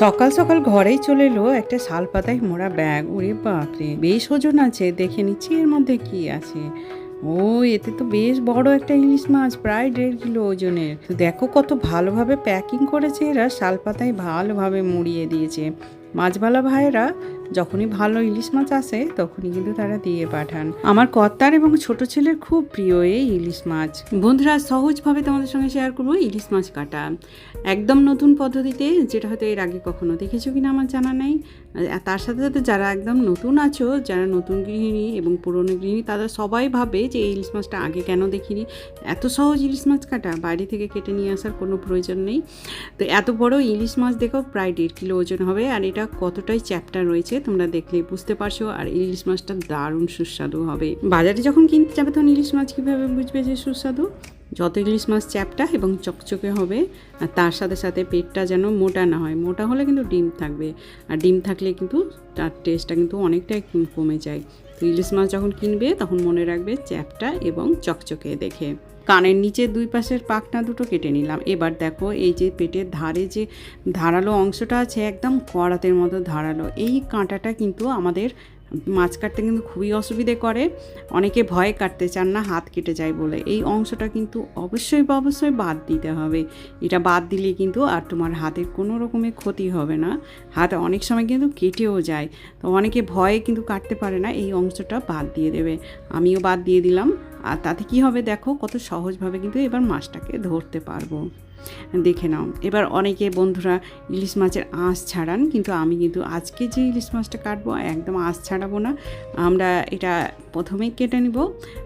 সকাল সকাল ঘরেই চলে এলো একটা শাল পাতায় মোড়া ব্যাগ। ওরে বাপরে, বেশ ওজন আছে, দেখে নিচ্ছি এর মধ্যে কি আছে। ও, এতে তো বেশ বড় একটা ইলিশ মাছ, প্রায় দেড় কিলো ওজনের। দেখো কত ভালোভাবে প্যাকিং করেছে এরা শাল পাতায় ভালোভাবে মুড়িয়ে দিয়েছে। মাছবালা ভাইয়েরা যখনই ভালো ইলিশ মাছ আসে, তখনই কিন্তু তারা দিয়ে পাঠান। আমার কর্তার এবং ছোট ছেলের খুব প্রিয় এই ইলিশ মাছ। বন্ধুরা, সহজভাবে তোমাদের সঙ্গে শেয়ার করব ইলিশ মাছ কাটা। একদম নতুন পদ্ধতিতে, যেটা হয়তো এর আগে কখনো দেখেছ কিনা আমার জানা নেই। তার সাথে সাথে যারা একদম নতুন আছো, যারা নতুন গৃহিণী এবং পুরনো গৃহিণী, তারা সবাই ভাবে যে এই ইলিশ মাছটা আগে কেন দেখিনি। এত সহজ ইলিশ মাছ কাটা, বাইরে থেকে কেটে নিয়ে আসার কোনো প্রয়োজন নেই। তো এত বড় ইলিশ মাছ দেখো, প্রায় দেড় কিলো ওজন হবে, আর এটা কতটাই চ্যাপ্টা রয়েছে তোমরা দেখলেই বুঝতে পারছ, আর ইলিশ মাছটা দারুণ সুস্বাদু হবে। বাজারে যখন কিনতে যাবে তখন ইলিশ মাছ কীভাবে বুঝবে যে সুস্বাদু? যত ইলিশ মাছ চ্যাপটা এবং চকচকে হবে, আর তার সাথে সাথে পেটটা যেন মোটা না হয়। মোটা হলে কিন্তু ডিম থাকবে, আর ডিম থাকলে কিন্তু তার টেস্টটা কিন্তু অনেকটাই কম- যায়। তো ইলিশ মাছ যখন কিনবে, তখন মনে রাখবে চ্যাপটা এবং চকচকে দেখে। কানের নিচে দুই পাশের পাকনা দুটো কেটে নিলাম। এবার দেখো, এই যে পেটের ধারে যে ধারালো অংশটা আছে, একদম কড়াতের মতো ধারালো, এই কাঁটাটা কিন্তু আমাদের মাছ কাটতে কিন্তু খুবই অসুবিধে করে। অনেকে ভয় কাটতে চান না, হাত কেটে যায় বলে। এই অংশটা কিন্তু অবশ্যই বা অবশ্যই বাদ দিতে হবে। এটা বাদ দিলে কিন্তু আর তোমার হাতের কোনো রকমের ক্ষতি হবে না। হাত অনেক সময় কিন্তু কেটেও যায়। তো অনেকে ভয়ে কিন্তু কাটতে পারে না, এই অংশটা বাদ দিয়ে দেবে। আমিও বাদ দিয়ে দিলাম। আর তাতে কি হবে দেখো, কত সহজভাবে কিন্তু এবার মাছটাকে ধরতে পারব। দেখে নাও। এবার অনেকে বন্ধুরা ইলিশ মাছের আঁশ ছাড়ান, কিন্তু আমি কিন্তু আজকে যে ইলিশ মাছটা কাটবো, একদম আঁশ ছাড়াবো না। আমরা এটা প্রথমেই কেটে নিব।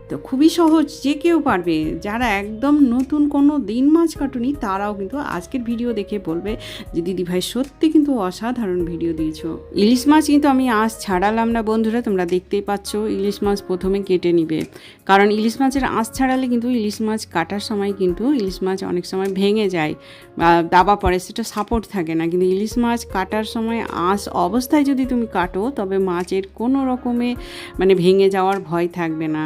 তো খুবই সহজ, যে কেউ পারবে। যারা একদম নতুন কোনো দিন মাছ কাটুনি, তারাও কিন্তু আজকের ভিডিও দেখে বলবে যে, দিদি ভাই, সত্যি কিন্তু অসাধারণ ভিডিও দিয়েছ। ইলিশ মাছ কিন্তু আমি আঁশ ছাড়ালাম না বন্ধুরা, তোমরা দেখতেই পাচ্ছ, ইলিশ মাছ প্রথমে কেটে নিবে। কারণ ইলিশ মাছের আঁশ ছাড়ালে কিন্তু ইলিশ মাছ কাটার সময় কিন্তু ইলিশ মাছ অনেক সময় ভেঙে যায় বা দাবা পড়ে, সেটা সাপোর্ট থাকে না। কিন্তু ইলিশ মাছ কাটার সময় আঁশ অবস্থায় যদি তুমি কাটো, তবে মাছের কোনো রকমে মানে ভেঙে যাওয়ার ভয় থাকবে না।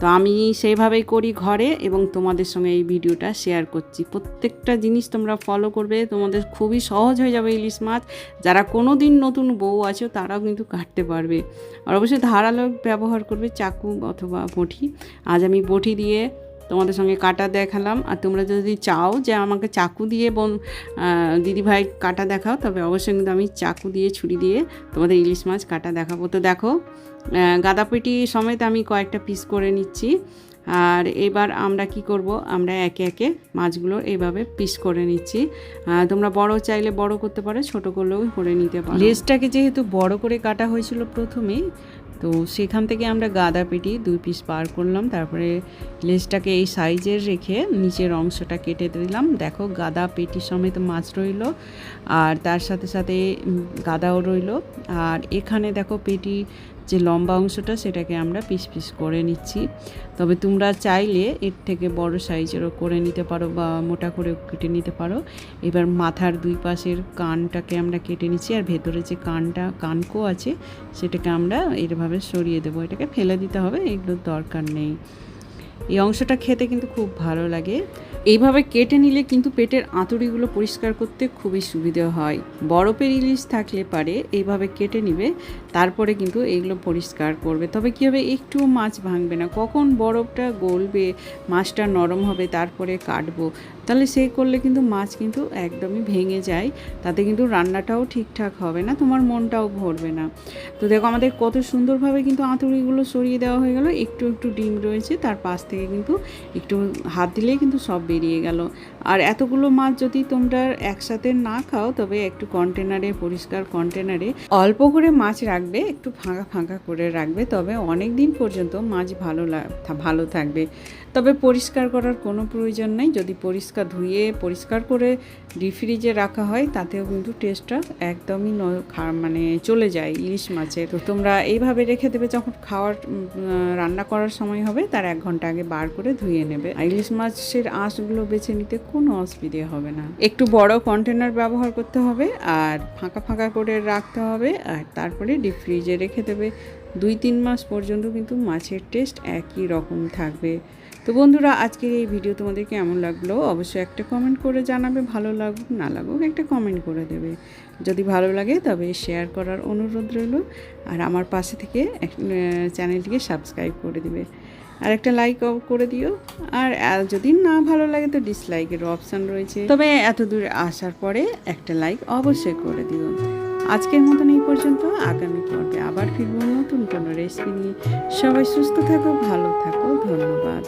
তো আমি সেইভাবেই করি ঘরে এবং তোমাদের সঙ্গে এই ভিডিওটা শেয়ার করছি। প্রত্যেকটা জিনিস তোমরা ফলো করবে, তোমাদের খুবই সহজ হয়ে যাবে ইলিশ মাছ। যারা কোনো দিন নতুন বউ আছে, তারাও কিন্তু কাটতে পারবে। আর অবশ্যই ধারালো ব্যবহার করবে চাকু অথবা বটি আজ আমি বটি দিয়ে তোমাদের সঙ্গে কাটা দেখালাম। আর তোমরা যদি চাও যে আমাকে চাকু দিয়ে বোন দিদিভাই কাটা দেখাও, তবে অবশ্যই কিন্তু আমি চাকু দিয়ে, ছুরি দিয়ে তোমাদের ইলিশ মাছ কাটা দেখাবো। তো দেখো গাঁদাপেটি সমেত আমি কয়েকটা পিস করে নিচ্ছি। আর এবার আমরা কি করব? আমরা একে একে মাছগুলো এইভাবে পিস করে নিচ্ছি। তোমরা বড় চাইলে বড় করতে পারো, ছোট করলেও করে নিতে পারো। লেজটাকে যেহেতু বড় করে কাটা হয়েছিল প্রথমে, তো সেখান থেকে আমরা গাদা পেটি দুই পিস পার করলাম। তারপরে লেজটাকে এই সাইজের রেখে নিচের অংশটা কেটে দিলাম। দেখো, গাদা পেটি সমেত মাছ রইল আর তার সাথে সাথে গাদাও রইল। আর এখানে দেখো পেটি যে লম্বা অংশটা, সেটাকে আমরা পিস পিস করে নিচ্ছি। তবে তোমরা চাইলে এর থেকে বড় সাইজেরও করে নিতে পারো বা মোটা করে কেটে নিতে পারো। এবার মাথার দুই পাশের কানটাকে আমরা কেটে নিচ্ছি আর ভেতরে যে কানটা, কানকো আছে, সেটাকে আমরা এরভাবে সরিয়ে দেবো। এটাকে ফেলে দিতে হবে, এগুলোর দরকার নেই। এই অংশটা খেতে কিন্তু খুব ভালো লাগে। এইভাবে কেটে নিলে কিন্তু পেটের আঁতুড়িগুলো পরিষ্কার করতে খুবই সুবিধে হয়। বরফের ইলিশ থাকলে পারে, এইভাবে কেটে নিবে, তারপরে কিন্তু এগুলো পরিষ্কার করবে। তবে কী হবে একটুও মাছ ভাঙবে না। কখন বরফটা গলবে, মাছটা নরম হবে, তারপরে কাটবো। তাহলে সে করলে কিন্তু মাছ কিন্তু একদমই ভেঙে যায়। তাতে কিন্তু রান্নাটাও ঠিকঠাক হবে না, তোমার মনটাও ভরবে না। তো দেখো আমাদের কত সুন্দরভাবে কিন্তু আঁতুড়িগুলো সরিয়ে দেওয়া হয়ে গেল। একটু একটু ডিম রয়েছে, তার পাশ থেকে কিন্তু একটু হাত দিলেই কিন্তু সব বেরিয়ে গেল। আর এতগুলো মাছ যদি তোমরা একসাথে না খাও, তবে একটু কন্টেনারে পরিষ্কার কন্টেনারে অল্প করে মাছ রাখবে, একটু ফাঁকা ফাঁকা করে রাখবে, তবে অনেক দিন পর্যন্ত মাছ ভালো ভালো থাকবে। তবে পরিষ্কার করার কোনো প্রয়োজন নেই। যদি পরিষ্কার ধুয়ে, পরিষ্কার করে ডিফ্রিজে রাখা হয়, তাতেও কিন্তু টেস্টটা একদমই মানে চলে যায় ইলিশ মাছে। তো তোমরা এইভাবে রেখে দেবে, যখন খাওয়ার রান্না করার সময় হবে, তার এক ঘণ্টা আগে বার করে ধুয়ে নেবে। ইলিশ মাছের আঁশগুলো বেছে নিতে কোনো অসুবিধে হবে না। একটু বড় কন্টেনার ব্যবহার করতে হবে আর ফাঁকা ফাঁকা করে রাখতে হবে আর তারপরে ডিপ ফ্রিজে রেখে দেবে। দুই তিন মাস পর্যন্ত কিন্তু মাছের টেস্ট একই রকম থাকবে। তো বন্ধুরা, আজকের এই ভিডিও তোমাদের কেমন লাগল? অবশ্যই একটা কমেন্ট করে জানাবে, ভালো লাগুক, না লাগুক একটা কমেন্ট করে দেবে। যদি ভালো লাগে তবে শেয়ার করার অনুরোধ রইল আর আমার পাশে থেকে চ্যানেলটিকে সাবস্ক্রাইব করে দিবে। আর একটা লাইক করে দিও। আর যদি না ভালো লাগে তো ডিসলাইকের অপশান রয়েছে। তবে এত দূরে আসার পরে একটা লাইক অবশ্যই করে দিও। আজকের মতন এই পর্যন্ত। আগামী পর্বে আবার ফিরবো নতুন কোনো রেসিপি নিয়ে। সবাই সুস্থ থাকো, ভালো থাকো, ধন্যবাদ।